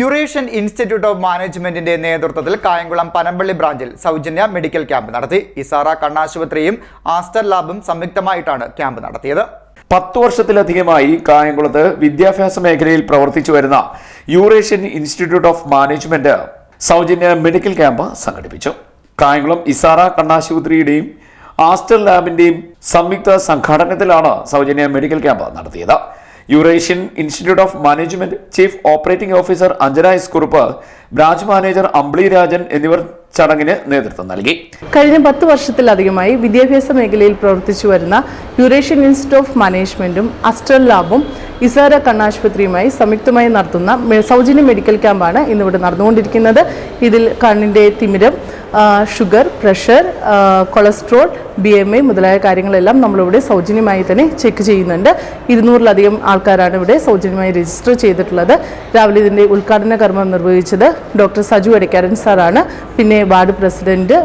Eurasian institute of മാനേജ്മെന്റിന്റെ നേതൃത്വത്തിൽ കായംകുളം പനമ്പള്ളി ബ്രാഞ്ചിൽ സൗജന്യ മെഡിക്കൽ ക്യാമ്പ് നടത്തി. ഇസാറ കണ്ണാശുപത്രിയും ആസ്റ്റർ ലാബും സംയുക്തമായിട്ടാണ് ക്യാമ്പ് നടത്തിയത്. പത്തു വർഷത്തിലധികമായി കായംകുളത്ത് വിദ്യാഭ്യാസ മേഖലയിൽ പ്രവർത്തിച്ചു വരുന്ന യൂറേഷ്യൻ ഇൻസ്റ്റിറ്റ്യൂട്ട് ഓഫ് മാനേജ്മെന്റ് സൗജന്യ മെഡിക്കൽ ക്യാമ്പ് സംഘടിപ്പിച്ചു. കായംകുളം ഇസാറ കണ്ണാശുപത്രിയുടെയും ആസ്റ്റർ ലാബിന്റെയും സംയുക്ത സംഘാടനത്തിലാണ് സൗജന്യ മെഡിക്കൽ ക്യാമ്പ് നടത്തിയത്. Eurasian Institute of Management chief operating officer Anjana S Kurup branch manager Ambli Rajan എന്നിവർ ചടങ്ങിന് നേതൃത്വം നൽകി. കഴിഞ്ഞ പത്ത് വർഷത്തിലധികമായി വിദ്യാഭ്യാസ മേഖലയിൽ പ്രവർത്തിച്ചു വരുന്ന യൂറേഷ്യൻ ഇൻസ്റ്റിറ്റ്യൂട്ട് ഓഫ് മാനേജ്മെന്റും അസ്റ്റർ ലാബും ഇസാര കണ്ണാശുപത്രിയുമായി സംയുക്തമായി നടത്തുന്ന സൗജന്യ മെഡിക്കൽ ക്യാമ്പാണ് ഇന്നിവിടെ നടന്നുകൊണ്ടിരിക്കുന്നത്. ഇതിൽ കണ്ണിന്റെ തിമിരം sugar pressure cholesterol B M I മുതലായ കാര്യങ്ങളെല്ലാം നമ്മളിവിടെ സൗജന്യമായി തന്നെ ചെക്ക് ചെയ്യുന്നുണ്ട്. ഇരുന്നൂറിലധികം ആൾക്കാരാണ് ഇവിടെ സൗജന്യമായി രജിസ്റ്റർ ചെയ്തിട്ടുള്ളത്. രാവിലെ ഇതിന്റെ ഉദ്ഘാടന കർമ്മം നിർവഹിച്ചത് ഡോക്ടർ സജു അടക്കാരൻ സാറാണ്. പിന്നെ ward president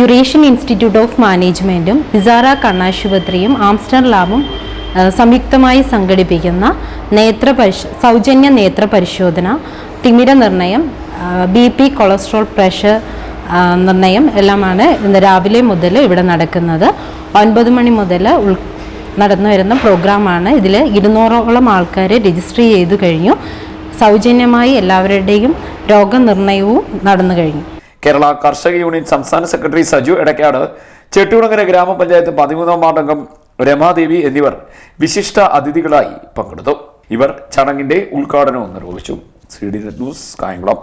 Eurasian Institute of മാനേജ്മെന്റും വിസാറ കണ്ണാശുപത്രിയും ആംസ്റ്റർ ലാബും സംയുക്തമായി സംഘടിപ്പിക്കുന്ന നേത്ര സൗജന്യ നേത്ര പരിശോധന തിമിര നിർണയം ബി പി കൊളസ്ട്രോൾ പ്രഷർ നിർണയം എല്ലാമാണ് ഇന്ന് രാവിലെ മുതൽ ഇവിടെ നടക്കുന്നത്. ഒൻപത് മണി മുതൽ ഉൾ നടന്നു വരുന്ന പ്രോഗ്രാമാണ്. ഇതിൽ ഇരുന്നൂറോളം ആൾക്കാർ രജിസ്റ്റർ ചെയ്തു കഴിഞ്ഞു. സൗജന്യമായി എല്ലാവരുടെയും രോഗനിർണയവും നടന്നു കഴിഞ്ഞു. കേരള കർഷക യൂണിയൻ സംസ്ഥാന സെക്രട്ടറി സജു എടക്കാട് ചെട്ടികുളങ്ങര ഗ്രാമപഞ്ചായത്ത് പതിമൂന്നാം വാർഡംഗം രമാദേവി എന്നിവർ വിശിഷ്ട അതിഥികളായി പങ്കെടുത്തു. ഇവർ ചടങ്ങിന്റെ ഉദ്ഘാടനവും നിർവഹിച്ചു. ന്യൂസ് കായംകുളം.